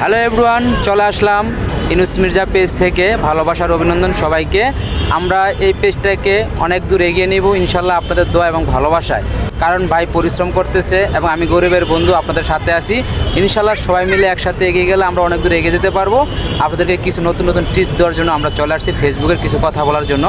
Hello everyone চলে আসলাম Yunus Mirza page থেকে। ভালোবাসার অভিনন্দন সবাইকে। আমরা এই পেজটাকে অনেক দূর এগিয়ে নিব ইনশাল্লাহ আপনাদের দোয়া এবং ভালোবাসায়। কারণ ভাই পরিশ্রম করতেছে এবং আমি গরিবের বন্ধু, আপনাদের সাথে আছি। ইনশাল্লাহ সবাই মিলে একসাথে এগিয়ে গেলে আমরা অনেক দূর এগিয়ে যেতে পারব। আপনাদেরকে কিছু নতুন নতুন টিপস দেওয়ার জন্য আমরা চলে আসছি ফেসবুকের কিছু কথা বলার জন্য।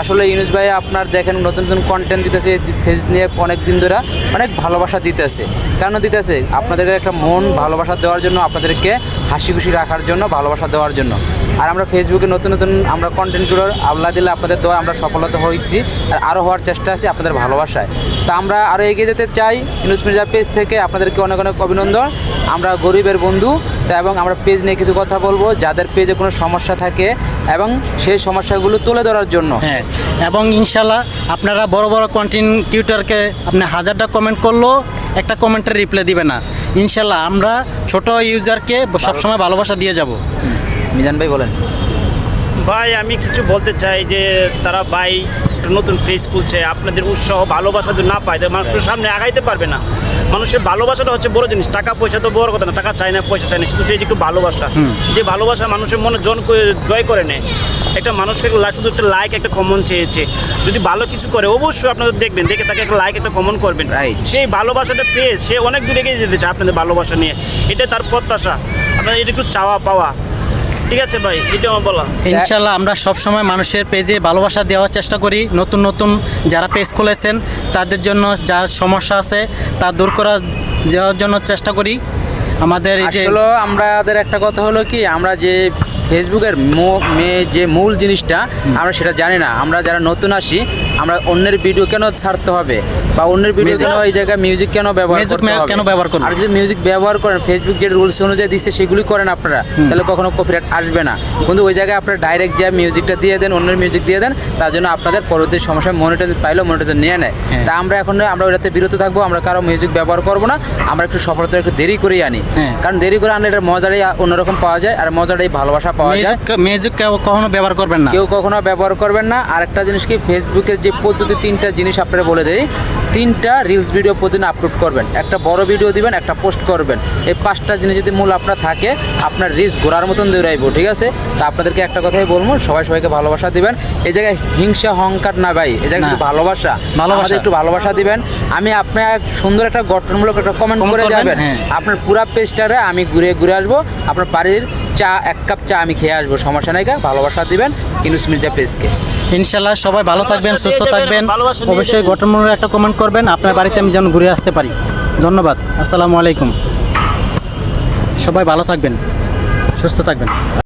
আসলে ইউনুস ভাই, আপনার দেখেন নতুন নতুন কন্টেন্ট দিতেছে ফেস নিয়ে অনেক দিন ধরে অনেক ভালোবাসা দিতেছে। কেন দিতেছে? আপনাদেরকে একটা মন ভালোবাসা দেওয়ার জন্য, আপনাদেরকে হাসি খুশি রাখার জন্য, ভালোবাসা দেওয়ার জন্য। আর আমরা ফেসবুকে নতুন নতুন আমরা কন্টেন্টগুলোর আল্লাহ দিলে আপনাদের দোয়া আমরা সফলতা হয়েছি, আর আরও হওয়ার চেষ্টা আছে আপনাদের ভালোবাসায়। তা আমরা আরও এগিয়ে যেতে চাই। ইউনুস মির্জা পেজ থেকে আপনাদেরকে অনেক অনেক অভিনন্দন। আমরা গরিবের বন্ধু তা এবং আমরা পেজ নিয়ে কিছু কথা বলব। যাদের পেজে কোনো সমস্যা থাকে এবং সেই সমস্যাগুলো তুলে ধরার জন্য। হ্যাঁ এবং ইনশাল্লাহ আপনারা বড় বড় কন্টেন্ট টিউটারকে আপনি হাজারটা কমেন্ট করলেও একটা কমেন্টের রিপ্লাই দিবে না। ইনশাল্লাহ আমরা ছোট ইউজারকে সবসময় ভালোবাসা দিয়ে যাব। মিজান ভাই বলেন। ভাই আমি কিছু বলতে চাই যে তারা ভাই একটা নতুন ফেস খুলছে আপনাদের উৎসাহ ভালোবাসা যদি না পায় তাহলে মানুষের সামনে আগাইতে পারবে না। মানুষের ভালোবাসাটা হচ্ছে বড় জিনিস টাকা পয়সা তো বড় কথা না টাকা চাই না পয়সা চাই না শুধু সেই যে একটু ভালোবাসা। যে ভালোবাসা মানুষের মনে জন জয় করে নেয়। একটা মানুষকে শুধু একটা লাইক একটা কমন চেয়েছে। যদি ভালো কিছু করে অবশ্যই আপনাদের দেখবেন দেখে তাকে একটা লাইক একটা কমন করবেন. সেই ভালোবাসাটা পেয়ে সে অনেক দূরে এগিয়ে যেতে চায় আপনাদের ভালোবাসা নিয়ে। এটা তার প্রত্যাশা। আপনাদের এটা একটু চাওয়া পাওয়া। ঠিক আছে ভাই এটা আমার বলা। ইনশাল্লাহ আমরা সব সময় মানুষের পেজে ভালোবাসা দেওয়ার চেষ্টা করি। নতুন নতুন যারা পেজ খুলেছেন তাদের জন্য যার সমস্যা আছে তা দূর করা দেওয়ার জন্য চেষ্টা করি। আমাদের এই যে আসলে আমাদের একটা কথা হলো কি আমরা যে ফেসবুকের মো- মে- যে মূল জিনিসটা আমরা সেটা জানি না। আমরা যারা নতুন আসি আমরা অন্যের ভিডিও কেন ছাড়তে হবে? বা অন্যের ভিডিও কেন এই জায়গায় মিউজিক কেন ব্যবহার Music করতে হবে? কেন ব্যবহার করব? আর যদি মিউজিক ব্যবহার করেন ফেসবুক যে রুলস অনুযায়ী দিচ্ছে সেগুলি করেন আপনারা তাহলে কখনো কপিরাইট আসবে না। কিন্তু ওই জায়গায় আপনারা ডাইরেক্ট যে মিউজিকটা দিয়ে দেন অন্যের মিউজিক দিয়ে দেন তার জন্য আপনাদের পরবর্তী সমস্যায় মনিটাইজ পাইলেও মনিটাইজ নিয়ে নেয়। হ্যাঁ। তা আমরা এখন আমরা ওইটাতে বিরত থাকব আমরা কারও মিউজিক ব্যবহার করব না আমরা একটু সফলতা একটু দেরি করেই আনি। হ্যাঁ। কারণ দেরি করে আনলে এটার মজাটাই অন্যরকম পাওয়া যায় আর মজাটাই ভালোবাসা পাওয়া যায়। মিউজিক কেউ কখনো ব্যবহার করবেন না। কেউ কখনো ব্যবহার করবেন না। আর একটা জিনিস কি ফেসবুকের যে পদ্ধতি তিনটা জিনিস আপনারা বলে দেয় তিনটা রিলস ভিডিও প্রতিদিন আপলোড করবেন। একটা বড় ভিডিও দিবেন একটা পোস্ট করবেন। এই পাঁচটা জিনিস যদি মূল আপনার থাকে আপনার রিলস ঘোরার মতন দৌড়াইবো ঠিক আছে? তা আপনাদেরকে একটা কথাই বলব সবাই সবাইকে ভালোবাসা দিবেন। এই জায়গায় হিংসা হংকার না ভাই এই জায়গায়। ভালোবাসা। ভালোবাসা। একটু ভালোবাসা দিবেন। আমি আপনার সুন্দর একটা গঠনমূলক একটা কমেন্ট করে যাবেন। হ্যাঁ। আপনার পুরা পেজটারে আমি ঘুরে ঘুরে আসব। আপনার বাড়ির চা এক কাপ চা আমি খেয়ে আসব সমস্যা নাই ভালোবাসা দিবেন ইনুস মির্জা পেজকে। ইনশাল্লাহ সবাই ভালো থাকবেন সুস্থ থাকবেন। অবশ্যই। গঠনমূলক একটা কমেন্ট করবেন আপনার বাড়িতে আমি যেন ঘুরে আসতে পারি। ধন্যবাদ আসসালামু আলাইকুম। সবাই ভালো থাকবেন সুস্থ থাকবেন।